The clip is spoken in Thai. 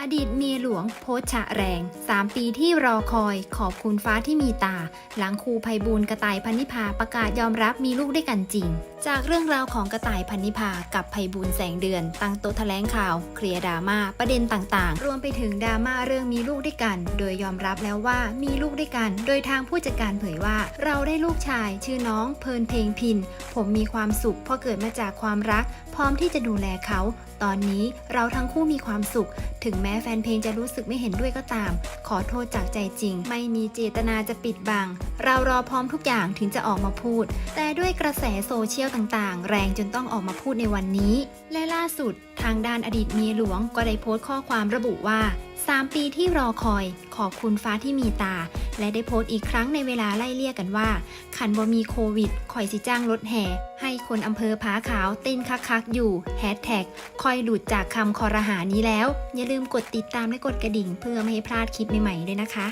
อดีตเมียหลวงโพสต์ฉะแรง 3 ปีที่รอคอย ขอบคุณฟ้าที่มีตา หลังครูภัยบูลกระต่ายพันนิพาประกาศยอมรับมีลูกด้วยกันจริง จากเรื่องราวของกระต่ายพันนิพากับภัยบูลแสงเดือน ตั้งโต๊ะแถลงข่าว เคลียร์ดราม่าประเด็นต่างๆ รวมไปถึงดราม่าเรื่องมีลูกด้วยกัน โดยยอมรับแล้วว่ามีลูกด้วยกัน โดยทางผู้จัดการเผยว่า เราได้ลูกชาย ชื่อน้องเพลินเพลงพิน ผมมีความสุขเพราะเกิดมาจากความรัก พร้อมที่จะดูแลเขา ตอนนี้เราทั้งคู่มีความสุข ถึงแม้แฟนเพลงจะรู้สึกไม่เห็นด้วยก็ตาม ขอโทษจากใจจริง ไม่มีเจตนาจะปิดบัง เรารอพร้อมทุกอย่างถึงจะออกมาพูด แต่ด้วยกระแสโซเชียลต่างๆ แรงจนต้องออกมาพูดในวันนี้ และล่าสุด ทางด้านอดีตเมียหลวงก็ได้โพสต์ข้อความระบุว่า 3 ปีที่รอคอย ขอบคุณฟ้าที่มีตา และได้โพสต์อีกครั้งในเวลาไล่เลี่ยกันว่า ขันบ่มีโควิดคอยสิจ้างรถแห่ ให้คนอำเภอผาขาวเต้นคักๆอยู่แฮชแท็กคอยหลุดจากคำคอรหานี้แล้ว อย่าลืมกดติดตามและกดกระดิ่ง เพื่อไม่ให้พลาดคลิปใหม่ๆด้วยนะคะ